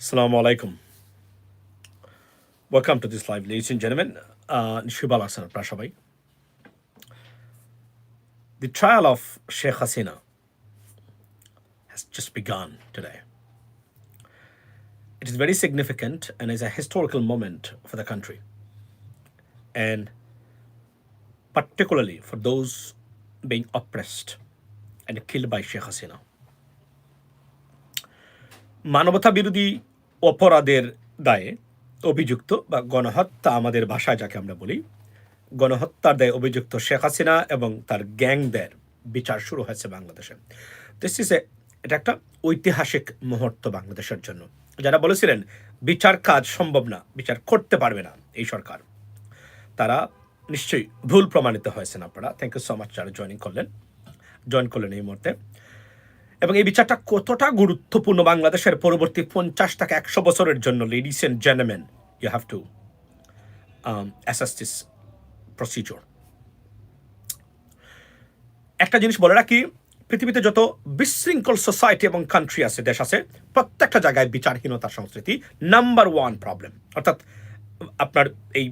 Assalamu alaikum. Welcome to this live, ladies and gentlemen. Uh, নিশ্চয়ই ভালো আছেন আপনারা সবাই The trial of Sheikh Hasina has just begun today. It is very significant and is a historical moment for the country. And particularly for those being oppressed and killed by Sheikh Hasina. মানবতা বিরোধী অপরাধের দায়ে অভিযুক্ত বা গণহত্যা আমাদের ভাষায় যাকে আমরা বলি, গণহত্যার দায়ে অভিযুক্ত শেখ হাসিনা এবং তার গ্যাংদের বিচার শুরু হয়েছে বাংলাদেশে। দিস ইস এ এটা একটা ঐতিহাসিক মুহূর্ত বাংলাদেশের জন্য। যারা বলেছিলেন, বিচার কাজ সম্ভব না, বিচার করতে পারবে না এই সরকার, তারা নিশ্চয়ই ভুল প্রমাণিত হয়েছেন আপনারা। থ্যাংক ইউ সো মাচ যারা জয়েনিং করলেন। জয়েন করলেন এই মুহূর্তে। এবং এই বিচারটা কতটা গুরুত্বপূর্ণ বাংলাদেশের পরবর্তী পঞ্চাশ থেকে একশো বছরের জন্য ladies and gentleman you have to assess this procedure একটা জিনিস বলে রাখি, পৃথিবীতে যত বিশৃঙ্খল সোসাইটি এবং কান্ট্রি আছে, দেশ আছে, প্রত্যেকটা জায়গায় বিচারহীনতার সংস্কৃতি নাম্বার ওয়ান প্রবলেম অর্থাৎ আপনার এই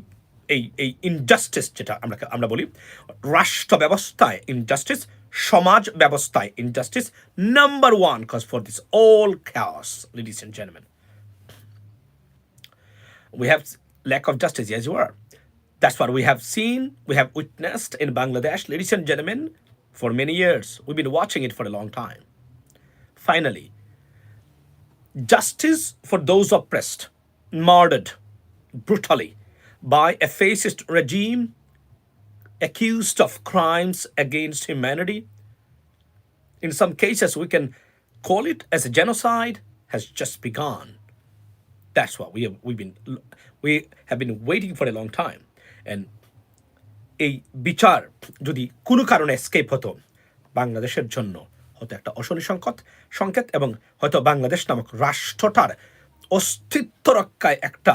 এই এই ইনজাস্টিস যেটা আমরা আমরা বলি রাষ্ট্র ব্যবস্থায় ইনজাস্টিস সমাজ ব্যবস্থায় injustice number one cause for this all chaos ladies and gentlemen we have lack of justice yes you are that's what we have seen we have witnessed in bangladesh ladies and gentlemen for many years we've been watching it for a long time finally justice for those oppressed murdered brutally by a fascist regime accused of crimes against humanity. In some cases, we can call it as a genocide, has just begun. That's what we have we've been we have been waiting for a long time. And এই বিচার যদি কোনো কারণে escape হতো বাংলাদেশের জন্য হতো একটা অশনি সংকট সংকেত এবং হয়তো বাংলাদেশ নামক রাষ্ট্রটার অস্তিত্ব রক্ষায় একটা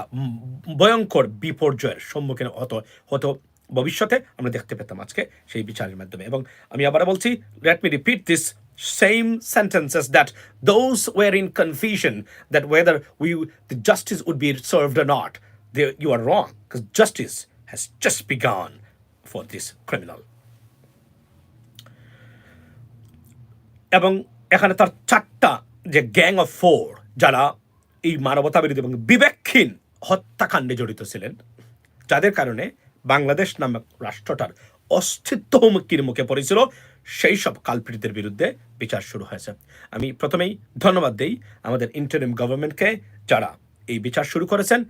ভয়ঙ্কর বিপর্যয়ের সম্মুখীন হতো হতো ভবিষ্যতে আমরা দেখতে পেতাম আজকে সেই বিচারের মাধ্যমে এবং আমি আবার বলছি let me repeat this same sentences that those were in confusion that whether we the justice would be served or not they, you are wrong because justice has just begun for this criminal এবং এখানে তার চারটা যে gang of four যারা এই মানবতা বিরোধী এবং বিবেকহীন হত্যাকাণ্ডে জড়িত ছিলেন, যাদের কারণে বাংলাদেশ নামক রাষ্ট্রটার অস্তিত্ব হুমকির মুখে পড়েছিল, সেই সব কালপিটদের বিরুদ্ধে বিচার শুরু হয়েছে। আমি প্রথমেই ধন্যবাদ দিই আমাদের ইন্টারিম গভর্নমেন্টকে যারা এই বিচার শুরু করেছেন।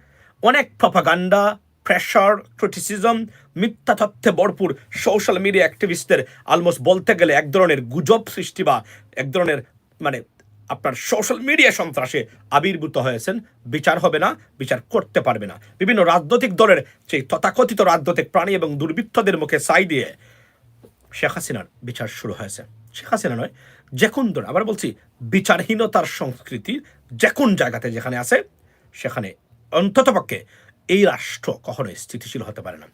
অনেক প্রপাগান্ডা প্রেশার ক্রিটিসিজম মিথ্যা তথ্যে ভরপুর সোশ্যাল মিডিয়া অ্যাক্টিভিস্টদের অলমোস্ট বলতে গেলে এক ধরনের গুজব সৃষ্টি বা এক ধরনের মানে আপনার সোশ্যাল মিডিয়া সন্ত্রাসে আবির্ভূত হয়েছেন। বিচার হবে না, বিচার করতে পারবে না। বিভিন্ন রাজনৈতিক দলের সেই তথাকথিত রাজনৈতিক প্রাণী এবং দুর্বৃত্তদের মুখে সাই দিয়ে শেখ হাসিনার বিচার শুরু হয়েছে। শেখ হাসিনা নয়, যে কোন দল। আবার বলছি, বিচারহীনতার সংস্কৃতি যে কোন জায়গাতে যেখানে আছে, সেখানে অন্ততপক্ষে এই রাষ্ট্র কখনোই স্থিতিশীল হতে পারে না।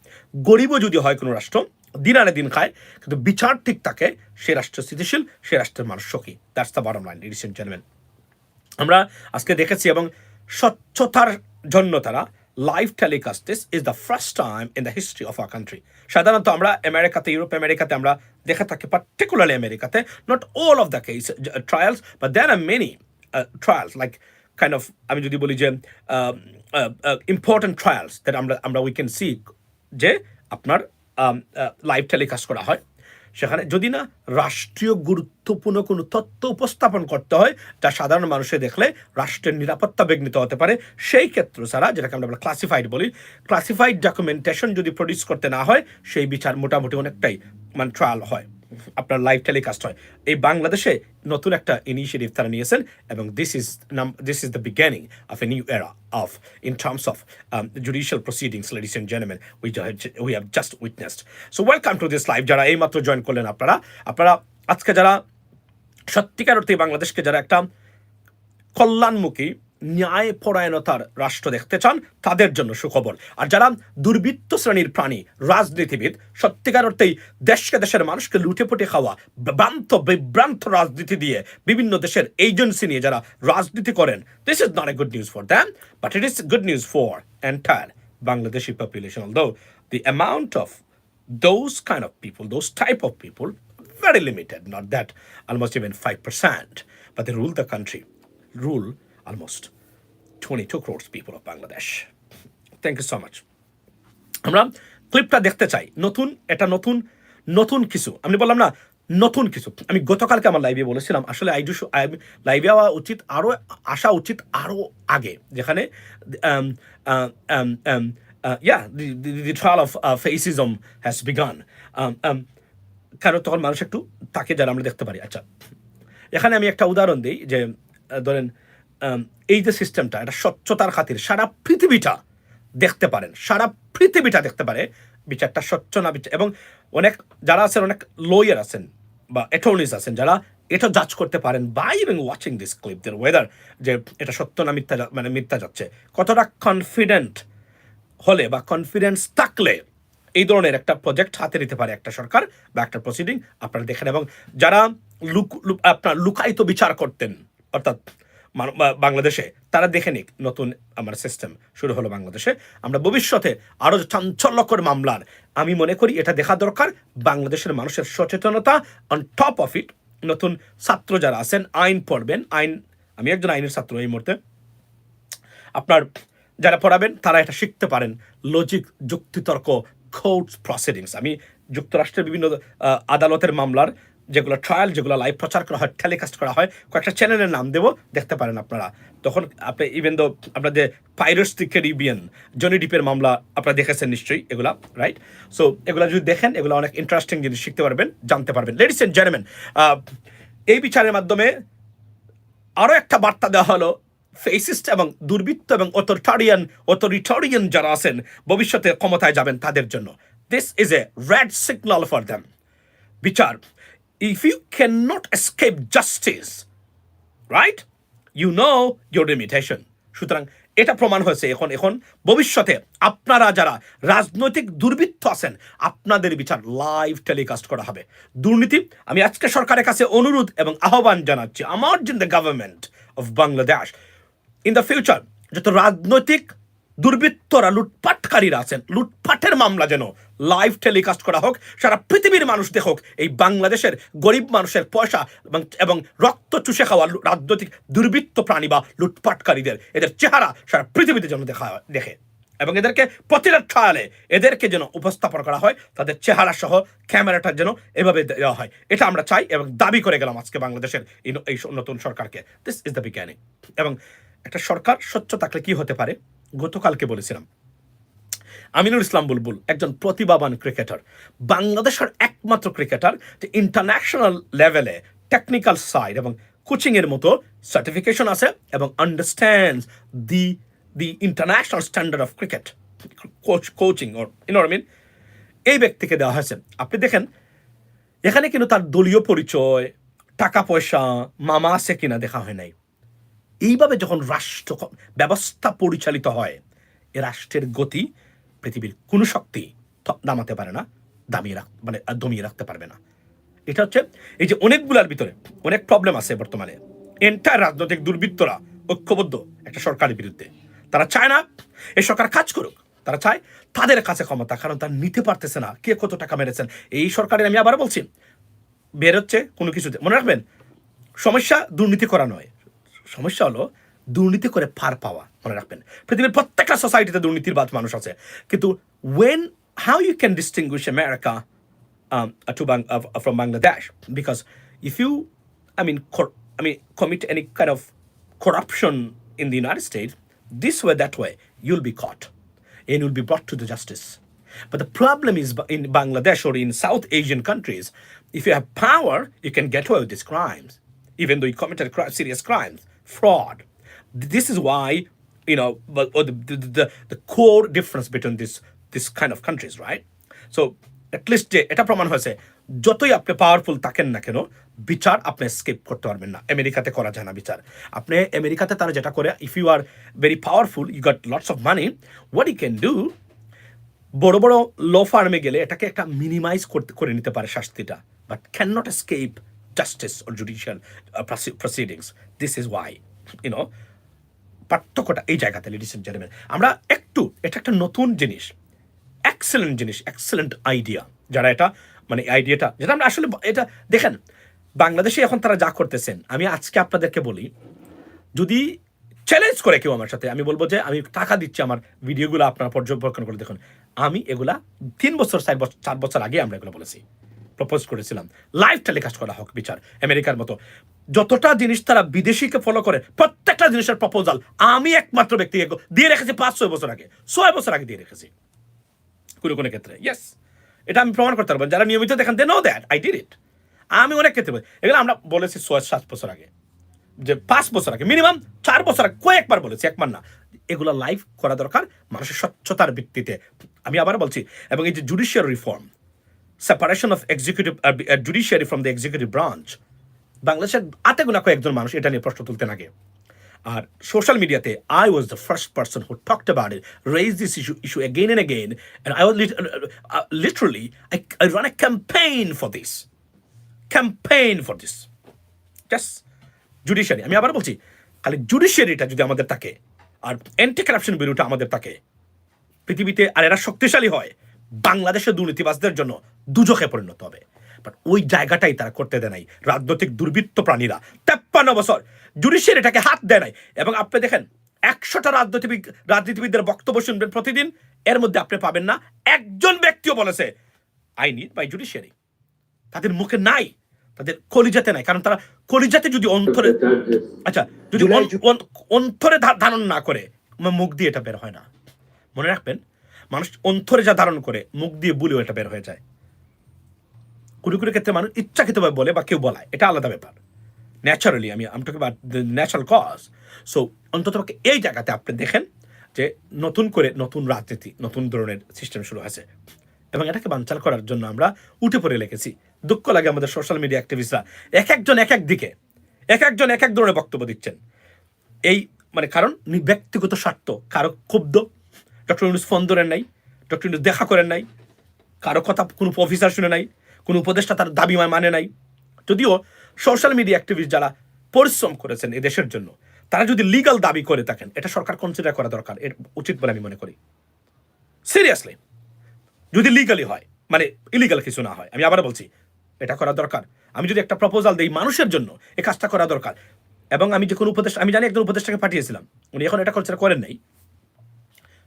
গরিবও যদি হয় কোনো রাষ্ট্র দিন আনে দিন খায়, কিন্তু বিচার ঠিক থাকে সে রাষ্ট্র স্থিতিশীল, সে রাষ্ট্রের মানুষ সখী। That's the bottom line recent gentleman আমরা আজকে দেখেছি এবং স্বচ্ছতার জন্য তারা live telecast this is the first time in the history of our country সাধারণত আমরা আমেরিকাতে, ইউরোপ, আমেরিকাতে আমরা দেখে থাকি পার্টিকুলারলি আমেরিকাতে not all of the case trials বা there are many trials like kind of আমি যদি বলি যে ইম্পর্টেন্ট ট্রায়ালস দ্যাট আমরা আমরা উই ক্যান সি যে আপনার লাইভ টেলিকাস্ট করা হয়। সেখানে যদি না রাষ্ট্রীয় গুরুত্বপূর্ণ কোনো তথ্য উপস্থাপন করতে হয়, যা সাধারণ মানুষে দেখলে রাষ্ট্রের নিরাপত্তা বিঘ্নিত হতে পারে, সেই ক্ষেত্র ছাড়া, যেটাকে আমরা ক্লাসিফাইড বলি ক্লাসিফাইড ডকুমেন্টেশন যদি প্রডিউস করতে না হয়, সেই বিচার মোটামুটি অনেকটাই মানে ট্রায়াল হয়। আপনার লাইভ টেলিকাস্ট হয় এই বাংলাদেশে নতুন একটা ইনিশিয়েটিভ তারা নিয়েছেন এবং দিস ইজ নাম this is the beginning of a new era of in terms of judicial proceedings ladies and gentleman we we have just witnessed so welcome to this live যারা এইমাত্র জয়েন করলেন আপনারা আপনারা আজকে যারা সত্যিকার অর্থে বাংলাদেশকে যারা একটা কল্যাণমুখী ন্যায় পরায়ণতার রাষ্ট্র দেখতে চান তাদের জন্য সুখবর। আর যারা দুর্বৃত্ত শ্রেণির প্রাণী রাজনীতিবিদ সত্যিকার অর্থেই দেশকে দেশের মানুষকে লুটে পুটে খাওয়া ভ্রান্ত বিভ্রান্ত রাজনীতি দিয়ে বিভিন্ন দেশের এজেন্সি নিয়ে যারা রাজনীতি করেন this is not a good news for them but it is good news for entire Bangladeshi population, although the amount of those kind of people, those type of people, very limited, not that almost even 5%, but they rule the country, rule almost 22 crores people of Bangladesh. Thank you so much. আমরা ক্লিপটা দেখতে চাই। নতুন, এটা নতুন নতুন কিছু। আমি বললাম না, নতুন কিছু। আমি গতকালকে আমার লাইভে বলেছিলাম, আসলে আই ডু লাইভে আওয়া উচিত আরও আসা উচিত আরও আগে। যেখানে yeah the trial of fascism has begun কারণ তখন মানুষ একটু তাকে যারা আমরা দেখতে পারি। আচ্ছা এখানে আমি একটা উদাহরণ দিই যে ধরেন এই যে সিস্টেমটা এটা স্বচ্ছতার খাতির, সারা পৃথিবীটা দেখতে পারেন, সারা পৃথিবীটা দেখতে পারে, বিচারটা স্বচ্ছ না বিচার এবং অনেক যারা আছেন, অনেক লয়ার আছেন বা অ্যাটর্নিস আছেন, যারা এটা জাজ করতে পারেন বাই এবং ওয়াচিং দিস ক্লিপ দের ওয়েদার যে এটা সত্য না মিথ্যা মানে মিথ্যা যাচ্ছে। কতটা কনফিডেন্ট হলে বা কনফিডেন্স থাকলে এই ধরনের একটা প্রজেক্ট হাতে নিতে পারে একটা সরকার বা একটা প্রসিডিং আপনারা দেখেন। এবং যারা লুক আপনার লুকায়িত বিচার করতেন, অর্থাৎ বাংলাদেশে তারা দেখে নিক নতুন আমার সিস্টেম শুরু হলো বাংলাদেশে। আমরা ভবিষ্যতে আরও চাঞ্চল্যকর মামলার, আমি মনে করি এটা দেখা দরকার। বাংলাদেশের মানুষের সচেতনতা অন টপ অফ ইট নতুন ছাত্র যারা আছেন, আইন পড়বেন। আইন আমি একজন আইনের ছাত্র এই মুহূর্তে। আপনার যারা পড়াবেন, তারা এটা শিখতে পারেন। লজিক যুক্তিতর্ক কোর্টস প্রসিডিংস আমি যুক্তরাষ্ট্রের বিভিন্ন আদালতের মামলার যেগুলো ট্রায়াল যেগুলো লাইভ প্রচার করা হয় টেলিকাস্ট করা হয়, কয়েকটা চ্যানেলের নাম দেবো, দেখতে পারেন আপনারা। তখন আপনি ইভেন দো আপনার যে পাইরস দি ক্যারিবিয়ান জনি ডিপের মামলা আপনারা দেখেছেন নিশ্চয়ই, এগুলা রাইট সো এগুলা যদি দেখেন, এগুলো অনেক ইন্টারেস্টিং জিনিস শিখতে পারবেন, জানতে পারবেন। লেডিস এন্ড জেন্টলম্যান এই বিচারের মাধ্যমে আরও একটা বার্তা দেওয়া হলো ফেসিস্ট এবং দুর্বৃত্ত এবং অথরিটারিয়ান অথরিটারিয়ান যারা আছেন, ভবিষ্যতে ক্ষমতায় যাবেন তাদের জন্য। This is a red signal for them বিচার you can not escape justice right you know your limitation সুতরাং এটা প্রমাণ হয়েছে এখন এখন ভবিষ্যতে আপনারা যারা রাজনৈতিক দুর্বৃত্ত আছেন, আপনাদের বিচার লাইভ টেলিকাস্ট করা হবে। দুর্নীতি, আমি আজকে সরকারের কাছে অনুরোধ এবং আহ্বান জানাচ্ছি, আমার জিন the government of Bangladesh in the future যত রাজনৈতিক দুর্বৃত্তরা লুটপাটকারীরা আছেন। লুটপাটের মামলা যেন লাইভ টেলিকাস্ট করা হোক, সারা পৃথিবীর মানুষ দেখুক, এই বাংলাদেশের গরিব মানুষের পয়সা এবং রক্ত চুষে খাওয়া রাজনৈতিক দুর্বৃত্ত প্রাণী বা লুটপাটকারীদের, এদের চেহারা সারা পৃথিবীতে যেন দেখা দেখে। এবং এদেরকে প্রতিটা ট্রায়ালে এদেরকে যেন উপস্থাপন করা হয়, তাদের চেহারা সহ ক্যামেরাটা যেন এভাবে দেওয়া হয়। এটা আমরা চাই এবং দাবি করে গেলাম আজকে বাংলাদেশের এই নতুন সরকারকে। দিস ইজ দ্য বিজ্ঞানী এবং একটা সরকার স্বচ্ছ থাকলে কি হতে পারে? গতকালকে বলেছিলাম, আমিনুল ইসলাম বুলবুল একজন প্রতিভাবান ক্রিকেটার, বাংলাদেশের একমাত্র ক্রিকেটার যে ইন্টারন্যাশনাল লেভেলে টেকনিক্যাল সাইড এবং কোচিং এর মতো সার্টিফিকেশন আছে এবং understand the the international standard of cricket coach coaching or in এই ব্যক্তিকে দেওয়া হয়েছে। আপনি দেখেন, এখানে কিন্তু তার দলীয় পরিচয়, টাকা পয়সা, মামা আছে কিনা দেখা হয় নাই। এইভাবে যখন রাষ্ট্র ব্যবস্থা পরিচালিত হয়, এ রাষ্ট্রের গতি পৃথিবীর কোনো শক্তি নামাতে পারে না, দামিয়ে রাখ মানে দমিয়ে রাখতে পারবে না। এটা হচ্ছে এই যে অনেকগুলার ভিতরে অনেক প্রবলেম আছে বর্তমানে। এন্টার রাজনৈতিক দুর্বৃত্তরা ঐক্যবদ্ধ একটা সরকারের বিরুদ্ধে। তারা চায় না এই সরকার কাজ করুক। তারা চায় তাদের কাছে ক্ষমতা, কারণ তারা নিতে পারতেছে না। কে কত টাকা মেরেছেন? এই সরকারের আমি আবার বলছি, বের হচ্ছে কোনো কিছুতে। মনে রাখবেন, সমস্যা দুর্নীতি করা নয়। সমস্যা হলো দুর্নীতি করে পার পাওয়া মনে রাখবেন পৃথিবীর প্রত্যেকটা সোসাইটিতে দুর্নীতির বাদ মানুষ আছে কিন্তু when how you can distinguish America um, uh, from Bangladesh because if you, I mean, I mean, commit any kind of corruption in the United States, this way, that way, you'll be caught and you'll be brought to the justice. But the problem is in Bangladesh or in South Asian countries, if you have power, you can get away with these crimes, even though you committed serious crimes, fraud. This is why you know, or the, the, the, the core difference between this this kind of countries, right? So at least যে এটা প্রমাণ হয়েছে যতই আপনি powerful থাকেন না কেন বিচার আপনি স্কিপ করতে পারবেন না আমেরিকাতে করা যায় না বিচার আপনি আমেরিকাতে তারা যেটা করে if you are very powerful you got lots of money what you can do বড় বড় ল ফার্মে গেলে এটাকে একটা মিনিমাইজ করতে করে নিতে পারে শাস্তিটা but can not escape justice or judicial proceedings this is why you know পার্থক্যটা এই জায়গাতে লেডিস এন্ড জেন্টলম্যান আমরা একটু, এটা একটা নতুন জিনিস এক্সেলেন্ট জিনিস এক্সেলেন্ট আইডিয়া যারা এটা মানে আইডিয়াটা যেটা আমরা আসলে, এটা, দেখেন, বাংলাদেশে এখন তারা যা করতেছেন, আমি আজকে আপনাদেরকে বলি, যদি চ্যালেঞ্জ করে কেউ আমার সাথে, আমি বলব যে, আমি টাকা দিচ্ছি আমার ভিডিওগুলো আপনারা পর্যবেক্ষণ করে দেখুন। আমি এগুলা তিন বছর, চার বছর চার বছর আগে আমরা এগুলো বলেছি। প্রপোজ করেছিলাম। লাইভ টেলিকাস্ট করা হোক বিচার, আমেরিকার মতো। যতটা জিনিস তারা বিদেশিকে ফলো করে, প্রত্যেকটা জিনিসের প্রপোজাল আমি একমাত্র ব্যক্তিকে দিয়ে রেখেছি পাঁচ ছয় বছর আগে, ছয় বছর আগে দিয়ে রেখেছি। কোনো কোনো ক্ষেত্রে ইয়েস এটা আমি প্রমাণ করতে পারব, যারা নিয়মিত দেখেন they know that I did it আমি অনেক ক্ষেত্রে বলি। এগুলো আমরা বলেছি ছয়, সাত বছর আগে। যে পাঁচ বছর আগে মিনিমাম চার বছর আগে, কয়েকবার বলেছি, একবার না। এগুলো লাইভ করা দরকার মানুষের স্বচ্ছতার ভিত্তিতে। আমি আবার বলছি, এবং এই যে judicial reform separation of executive judiciary from the executive branch বাংলাদেশের আতে গোনা কয়েকজন মানুষ এটা নিয়ে প্রশ্ন তুলতে আগে। আর সোশ্যাল মিডিয়াতে I was the first person who talked about it raise this issue issue again and again and I was literally I run a campaign for this campaign for this just judiciary আমি আবার বলছি, খালি জুডিশিয়ারিটা যদি আমাদের থাকে, আর anti corruption বিরুটা আমাদের থাকে, পৃথিবীতে, আর এরা শক্তিশালী হয় বাংলাদেশের দুর্নীতিবাজদের জন্য দুজখে পরিণত হবে। বাট ওই জায়গাটাই তারা করতে দেয় নাই। রাজনৈতিক দুর্বৃত্ত প্রাণীরা তেপ্পান্ন বছর জুডিশিয়ারি এটাকে হাত দেয় নাই। এবং আপনি দেখেন একশোটা রাজনীতিবিদ রাজনীতিবিদদের বক্তব্য শুনবেন প্রতিদিন এর মধ্যে আপনি পাবেন না। একজন ব্যক্তিও বলেছে আই নিড বাই জুডিশিয়ারি তাদের মুখে নাই তাদের কলিজাতে নাই। কারণ তারা কলিজাতে যদি অন্তরে আচ্ছা যদি অন্তরে ধারণ না করে মুখ দিয়ে এটা বের হয় না। মনে রাখবেন মানুষ অন্তরে যা ধারণ করে, মুখ দিয়ে বলেও এটা বের হয়ে যায়। কোনো কোনো ক্ষেত্রে মানুষ ইচ্ছাকৃতভাবে বলে বা কেউ বলায়। এটা আলাদা ব্যাপার। ন্যাচারালি আমি আমি দ্য ন্যাচারাল কজ সো অন্তত এই জায়গাতে আপনি দেখেন যে নতুন করে নতুন রাজনীতি, নতুন ধরনের সিস্টেম শুরু হয়েছে। এবং এটাকে বানচাল করার জন্য আমরা উঠে পড়ে লেগেছি। দুঃখ লাগে আমাদের সোশ্যাল মিডিয়া অ্যাক্টিভিস্টরা এক একজন এক এক দিকে, এক একজন এক এক ধরনের বক্তব্য দিচ্ছেন। এই মানে কারণ ব্যক্তিগত স্বার্থ, কারও ক্ষুব্ধ ডক্টর ইউনুস ফোন ধরেন নাই, ডক্টর ইউনুস দেখা করেন নাই, কারও কথা কোনো অফিসার শুনে নাই, কোনো উপদেষ্টা তার দাবি মানে নাই। যদিও সোশ্যাল মিডিয়া অ্যাক্টিভিস্ট যারা পরিশ্রম করেছেন এই দেশের জন্য, তারা যদি লিগাল দাবি করে থাকেন, এটা সরকার কনসিডার করা দরকার, এর উচিত বলে আমি মনে করি। সিরিয়াসলি যদি লিগালি হয় মানে ইলিগাল কিছু না হয়, আমি আবার বলছি, এটা করা দরকার। আমি যদি একটা প্রপোজাল দিই মানুষের জন্য এই কাজটা করা দরকার। এবং আমি যে কোনো উপদেশ আমি জানি একজন উপদেষ্টাকে পাঠিয়েছিলাম, উনি এখন এটা কনসিডার করেন নাই।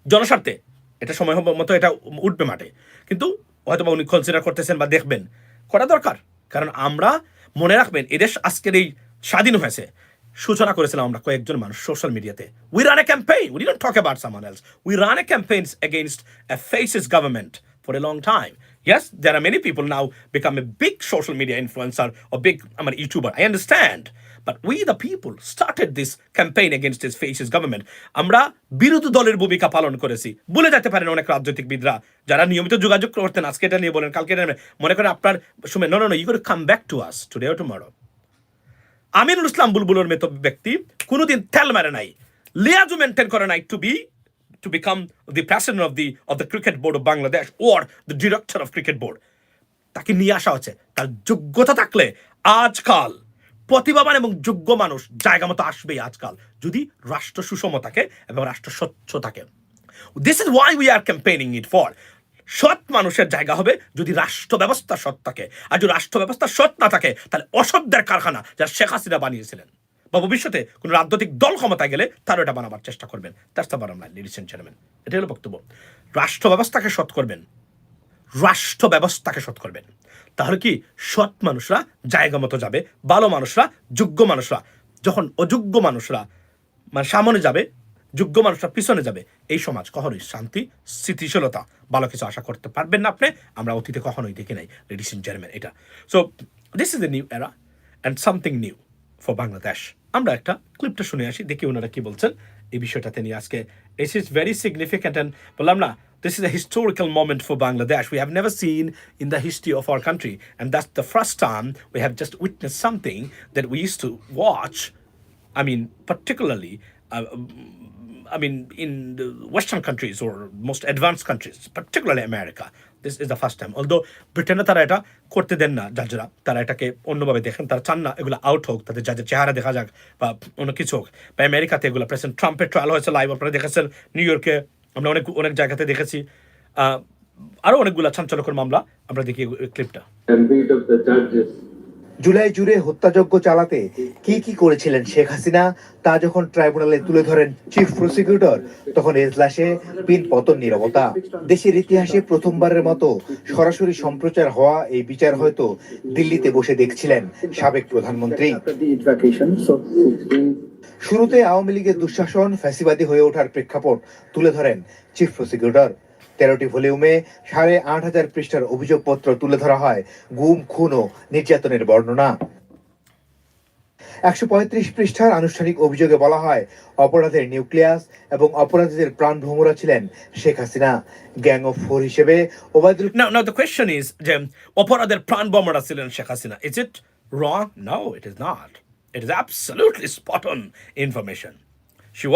জনস্বার্থে। এটা সময় হব- মতো এটা উঠবে মাঠে। কিন্তু হয়তো বা উনি কনসিডার করতেছেন বা দেখবেন। করা দরকার। কারণ আমরা মনে রাখবেন এদেশ আজকের এই স্বাধীন হয়েছে। সূচনা করেছিলাম আমরা কয়েকজন মানুষ সোশ্যাল মিডিয়াতে we run a campaign we don't talk about someone else we run a campaigns against a fascist government for a long time. Yes, there many people now become a big social media influencer or big I mean, YouTuber. I understand. But we the people, started this campaign against this faces government. আমরা বিরোধী দলের ভূমিকা পালন করেছি। বলে যেতে পারেন অনেক রাজনৈতিকবিদরা যারা নিয়মিত যোগাযোগ করতেন আজকে এটা নিয়ে বলেন কালকে এটা মনে করেন আপনার সময় no no you come back to us today or tomorrow Aminul Islam বুলবুলের মতো ব্যক্তি কোনোদিন তেল মারে নাই। লিয়াজু মেনটেন করে নাই to be to become the president of the of the cricket board of Bangladesh or the director of cricket board তাকে নিয়ে আসা হচ্ছে। তার যোগ্যতা থাকলে আজকাল প্রতিভাবান এবং যোগ্য মানুষ জায়গা মতো আসবেই আজকাল, যদি রাষ্ট্র সুষম থাকে এবং রাষ্ট্র স্বচ্ছ থাকে। This is why we are campaigning it for সৎ মানুষের জায়গা হবে যদি রাষ্ট্র ব্যবস্থা সৎ থাকে। আর যদি রাষ্ট্র ব্যবস্থা সৎ না থাকে, তাহলে অসভ্যের কারখানা যা শেখ হাসিনা বানিয়েছিলেন বা ভবিষ্যতে কোনো রাজনৈতিক দল ক্ষমতায় গেলে তারও এটা বানাবার চেষ্টা করবেন। That's the bottom line gentleman এটা হলো বক্তব্য। রাষ্ট্র ব্যবস্থাকে সৎ করবেন। রাষ্ট্র ব্যবস্থাকে সৎ করবেন। তাহলে কি সৎ মানুষরা জায়গা মতো যাবে, ভালো মানুষরা যোগ্য মানুষরা। যখন অযোগ্য মানুষরা মানে সামনে যাবে, যোগ্য মানুষরা পিছনে যাবে, এই সমাজ কখনোই শান্তি, স্থিতিশীলতা, ভালো কিছু আশা করতে পারবেন না আপনি। আমরা অতীতে কখনোই দেখি নাই লেডিস ইন চেয়ারম্যান এটা। So this is the new era and something new for Bangladesh আমরা একটা ক্লিপটা শুনে আসি, দেখি ওনারা কি বলছেন। এই বিষয়টাতে নিয়ে আজকে this is very significant and বললাম না this is a historical moment for Bangladesh. We have never seen in the history of our country, and that's the first time we have just witnessed something that we used to watch. I mean, particularly, uh, I mean, in the Western countries or most advanced countries, particularly America. This is the first time. Although ব্রিটেনে তারা এটা করতে দেন না জাজরা তারা এটাকে অন্যভাবে দেখেন তারা চান না এগুলো আউট হোক তাদের জাজের চেহারা দেখা যাক বা অন্য কিছু হোক বা আমেরিকাতে এগুলো প্রেসিডেন্ট ট্রাম্পের ট্রায়াল হয়েছে লাইভ আপনারা দেখেছেন নিউ ইয়র্কে আমরা অনেক অনেক জায়গাতে দেখেছি। আরও অনেকগুলো চাঞ্চল্যকর মামলা। আমরা দেখি ক্লিপটা। জুলাই জুড়ে হত্যাযজ্ঞ চালাতে কি কি করেছিলেন শেখ হাসিনা, তা যখন ট্রাইব্যুনালে তুলে ধরেন চিফ প্রসিকিউটর, তখন এজলাসে পিন পতন নীরবতা। দেশের ইতিহাসে প্রথমবারের মতো সরাসরি সম্প্রচার হওয়া এই বিচার হয়তো দিল্লিতে বসে দেখছিলেন সাবেক প্রধানমন্ত্রী। শুরুতে আওয়ামী লীগের দুঃশাসন ফ্যাসিবাদী হয়ে ওঠার প্রেক্ষাপট তুলে ধরেন চিফ প্রসিকিউটর। তেরোটি ভলিউমে সাড়ে আট হাজার পৃষ্ঠার অভিযোগপত্র তুলে ধরা হয় গুম খুন ও নির্যাতনের বর্ণনা একশো পঁয়ত্রিশ পৃষ্ঠার আনুষ্ঠানিক অভিযোগে বলা হয় অপরাধের নিউক্লিয়াস এবং অপরাধীদের প্রাণ ভ্রমরা ছিলেন Sheikh Hasina gang of four হিসেবে Obaidul now the question is, যে অপরাধের প্রাণ বোমারা ছিলেন Sheikh Hasina is it wrong? No, it is not. It is absolutely information. She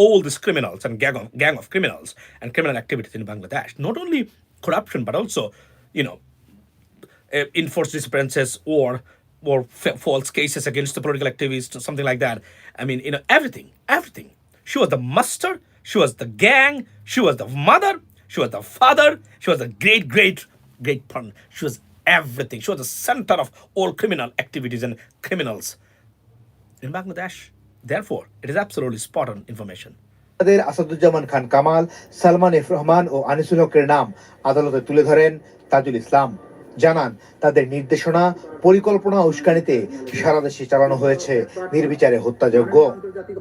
all these criminals and gang of, gang of criminals and criminal activities in Bangladesh. Not only corruption, but also, you know, uh, enforced disappearances or or fa- false cases against the political activists or something like that. I mean, you know, everything, everything. She was the master. She was the gang. She was the mother. She was the father. She was the great, great, great pun. She was everything. She was the center of all criminal activities and criminals in Bangladesh. Therefore, it is absolutely spot on information. তাদের Asaduzzaman Khan Kamal Salman F Rahman ও আনিসুল হকের নাম আদালতে তুলে ধরেন তাজুল ইসলাম জানান তাদের নির্দেশনা পরিকল্পনা উস্কানিতে সারা দেশে চালানো হয়েছে নির্বিচারে হত্যাযজ্ঞ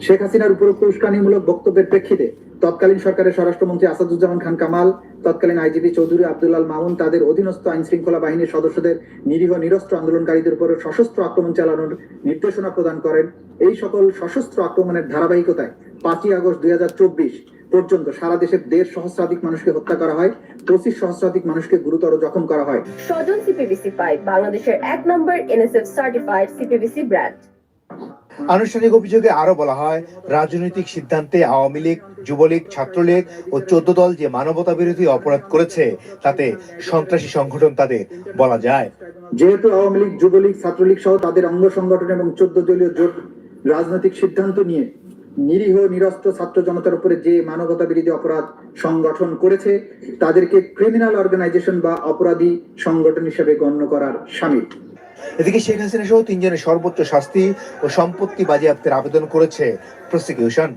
শেখ হাসিনার উপরোক্ত উস্কানিমূলক বক্তব্যের প্রেক্ষিতে তৎকালীন সরকারের স্বরাষ্ট্রমন্ত্রী আসাদুজ্জামান খান কামাল, তৎকালীন আইজিপি চৌধুরী আব্দুল্লাল মামুন তাদের অধীনস্থ আইন শৃঙ্খলা বাহিনীর সদস্যদের নিরীহ নিরস্ত্র আন্দোলনকারীদের উপর সশস্ত্র আক্রমণ চালানোর নির্দেশনা প্রদান করেন। এই সকল সশস্ত্র আক্রমণের ধারাবাহিকতায় পাঁচই আগস্ট দুই হাজার চব্বিশ পর্যন্ত সারা দেশের দেড় সহস্রাধিক মানুষকে হত্যা করা হয়, পঁচিশ সহস্রাধিক মানুষকে গুরুতর জখম করা হয়। স্বজন সিপিবিসি পাইপ বাংলাদেশের এক নম্বর এনএসএফ সার্টিফাইড সিপিবিসি ব্র্যান্ড আনুষ্ঠানিক অভিযোগে আরও বলা হয়, রাজনৈতিক সিদ্ধান্তে আওয়ামী লীগ, যুবলীগ, ছাত্রলীগ ও চোদ্দ দল যে মানবতা বিরোধী অপরাধ করেছে, তাতে সন্ত্রাসী সংগঠন তাদের বলা যায়। যেহেতু আওয়ামী লীগ, যুবলীগ, ছাত্রলীগ সহ তাদের অঙ্গ সংগঠন এবং চোদ্দ দলীয় জোট রাজনৈতিক সিদ্ধান্ত নিয়ে নিরীহ, নিরস্ত্র ছাত্র জনতার উপরে যে মানবতা বিরোধী অপরাধ সংগঠন করেছে, তাদেরকে ক্রিমিনাল অর্গানাইজেশন বা অপরাধী সংগঠন হিসেবে গণ্য করার সামিল। এদিকে শেখ হাসিনা সহ তিনজনের সর্বোচ্চ শাস্তি ও সম্পত্তি বাজেয়াপ্তের আবেদন করেছে প্রসিকিউশন।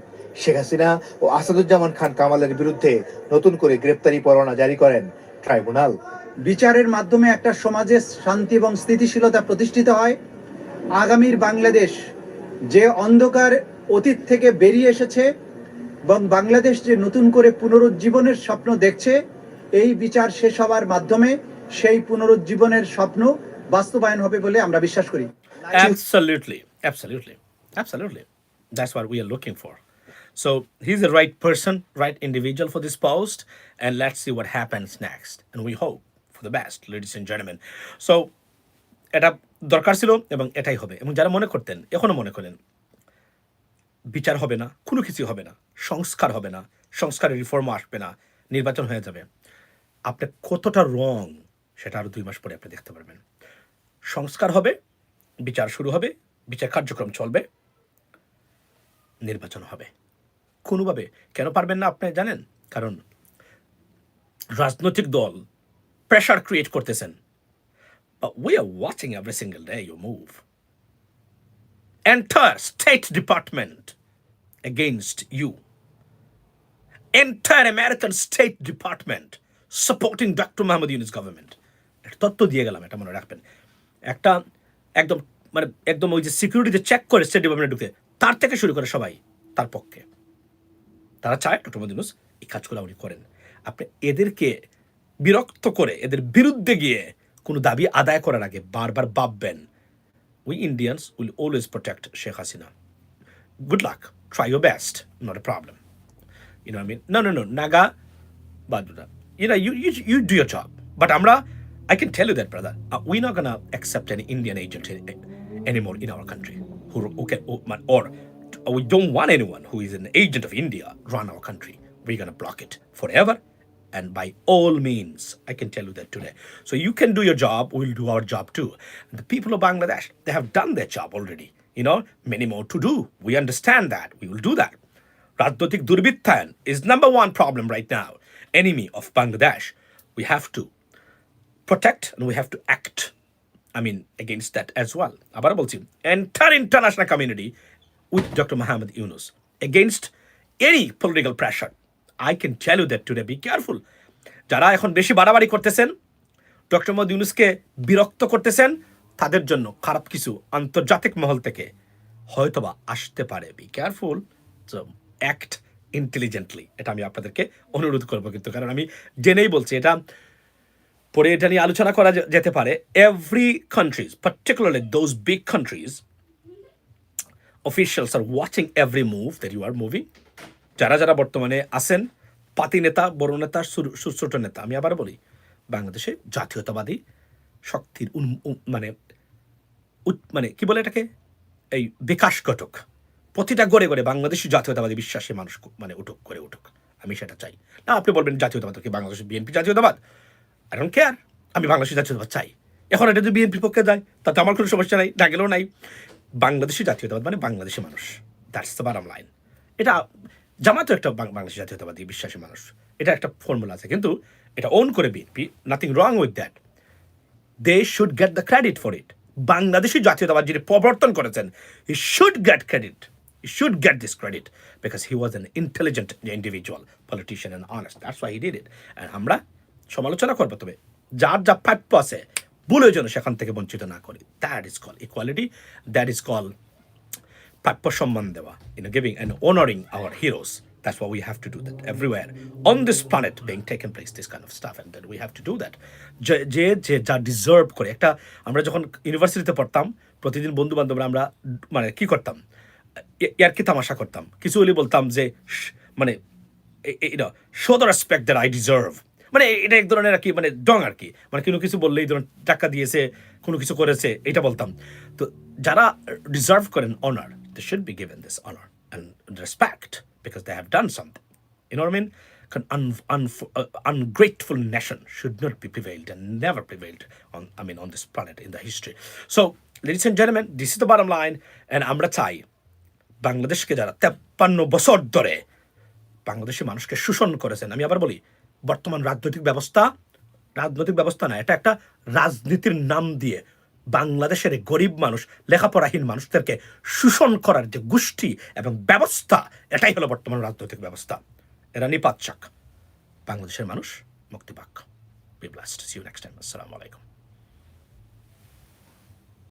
শেখ হাসিনা ও আসাদুজ্জামান খান কামালের বিরুদ্ধে নতুন করে গ্রেপ্তারি পরোয়ানা জারি করেন ট্রাইব্যুনাল। বিচারের মাধ্যমে একটা সমাজে শান্তি এবং স্থিতিশীলতা প্রতিষ্ঠিত হয়। আগামীর বাংলাদেশ যে অন্ধকার অতীত থেকে বেরিয়ে এসেছে এবং বাংলাদেশ যে নতুন করে পুনরুজ্জীবনের স্বপ্ন দেখছে, এই বিচার শেষ হওয়ার মাধ্যমে সেই পুনরুজ্জীবনের স্বপ্ন বাস্তবায়ন হবে বলে আমরা বিশ্বাস করি Absolutely, absolutely, absolutely. That's what we are looking for. So he's the right person, right individual for this post, and let's see what happens next. And we hope for the best, ladies and gentlemen. So এটা দরকার ছিল এবং এটাই হবে এবং যারা মনে করতেন এখনও মনে করেন বিচার হবে না কোনো কিছু হবে না সংস্কার হবে না সংস্কারের রিফর্ম আসবে না নির্বাচন হয়ে যাবে আপনি কতটা রং সেটা আরও দুই মাস পরে আপনি দেখতে পারবেন সংস্কার হবে, বিচার শুরু হবে, বিচার কার্যক্রম চলবে, নির্বাচন হবে। কোনোভাবে কেন পারবেন না আপনি জানেন? কারণ রাজনৈতিক দল প্রেশার ক্রিয়েট করতেছেন। We are watching every single day you move and the state department against you and the American state department supporting doctor Mahmud Yunus government একটা তত্ত্ব দিয়ে গেলাম, এটা মনে রাখবেন। একটা একদম মানে একদম ওই যে সিকিউরিটি চেক করে স্টেট ডিপার্টমেন্টে ঢুকে তার থেকে শুরু করে সবাই তার পক্ষে তারা চায় ডক্টর ইউনুস এই কাজগুলো উনি করেন আপনি এদেরকে বিরক্ত করে এদের বিরুদ্ধে গিয়ে কোনো দাবি আদায় করার আগে বারবার ভাববেন we Indians will always protect Sheikh Hasina good luck try your best not a problem mean? No, no, no. Naga, Badura. You know, you, you, you do your job. But Amra, I can tell you that, brother. Uh, we're not going to accept any Indian agent in- anymore in our country. Who, who can, who, or we don't want anyone who is an agent of India run our country. We're going to block it forever. And by all means, I can tell you that today. So you can do your job, we'll do our job too. The people of Bangladesh, they have done their job already. You know, many more to do. We understand that. We will do that. Radnotik Durbittan is number one problem right now. Enemy of Bangladesh. We have to protect and we have to act. I mean, against that as well. আবার বলছি entire international community with Dr. Muhammad Yunus against any political pressure. I can tell you that today. Be careful. যারা এখন বেশি বাড়াবাড়ি করতেছেন doctor Mohammad ইউনুসকে বিরক্ত করতেছেন তাদের জন্য খারাপ কিছু আন্তর্জাতিক মহল থেকে হয়তোবা আসতে পারে বি কেয়ারফুল অ্যাক্ট ইন্টেলিজেন্টলি এটা আমি আপনাদেরকে অনুরোধ করব কিন্তু কারণ আমি জেনেই বলছি এটা পরে এটা নিয়ে আলোচনা করা যেতে পারে every countries particularly those big countries officials are watching every move that you are moving যারা যারা বর্তমানে আছেন, পাতি নেতা, বড় নেতা, সুর- সু- ছোট নেতা, আমি আবার বলি, বাংলাদেশে জাতীয়তাবাদী শক্তির মানে মানে কি বলে এটাকে? এই বিকাশ ঘটক। প্রতিটা গড়ে গড়ে বাংলাদেশি জাতীয়তাবাদী বিশ্বাসী মানুষ মানে উঠুক করে উঠুক। আমি সেটা চাই। না, আপনি বলবেন জাতীয়তাবাদ কি বাংলাদেশ বিএনপি জাতীয়তাবাদ? আই ডোন্ট কেয়ার আমি বাংলাদেশি জাতীয়তাবাদ চাই। এখন এটা যদি বিএনপির পক্ষে যায়, তাতে আমার কোনো সমস্যা নাই, না গেলেও নাই। বাংলাদেশি জাতীয়তাবাদ মানে বাংলাদেশি মানুষ। দ্যাটস দ্য বারাম লাইন এটা জামাতও একটা বাংলাদেশি জাতীয়তাবাদী বিশ্বাসী মানুষ। এটা একটা ফর্মুলা আছে, কিন্তু এটা ওন করে BNP nothing wrong with that they should get the credit for it Bangladeshi জাতীয়তাবাদ যিনি প্রবর্তন করেছেন he should get credit he should get this credit because he was an intelligent individual politician and honest that's why he did it and আমরা সমালোচনা করব তবে যার যা প্রাপ্য আছে ভুলেও যেন সেখান থেকে বঞ্চিত না করি। That is call equality that is call প্রাপ্য সম্মান দেওয়া। In know, giving and our heroes. That's why we have to do that everywhere on this planet being taken place, this kind of stuff, and then we have to do that. যে যে যে deserve করে। একটা আমরা যখন ইউনিভার্সিটিতে পড়তাম প্রতিদিন বন্ধু বান্ধবরা আমরা মানে কি করতাম? ইয়ার কি তামাশা করতাম। কিছু হলে বলতাম যে মানে show the respect that I deserve মানে এটা এক ধরনের আর কি মানে ডং আর কি। মানে কোনো কিছু বললেই ধরুন ধরনের টাকা দিয়েছে, কোনো কিছু করেছে, এটা বলতাম। তো যারা ডিজার্ভ করেন honour they should be given this honour and respect because they have done something in or mean ungrateful nation should not be prevailed and never prevailed on I mean on this planet in the history so ladies and জেনমেন this is the bottom line and আমরা চাই বাংলাদেশকে যারা তেপ্পান্ন বছর ধরে বাংলাদেশি মানুষকে শোষণ করেছেন, আমি আবার বলি বর্তমান রাজনৈতিক ব্যবস্থা রাজনৈতিক ব্যবস্থা না, এটা একটা রাজনীতির নাম দিয়ে বাংলাদেশের গরিব মানুষ, লেখাপড়াহীন মানুষদেরকে শোষণ করার যে গোষ্ঠী এবং ব্যবস্থা, এটাই হলো বর্তমান রাজনৈতিক ব্যবস্থা। এরা নিপাত বাংলাদেশের মানুষ মুক্তি পাক। বি নেক্সট টাইম আসসালামু আলাইকুম।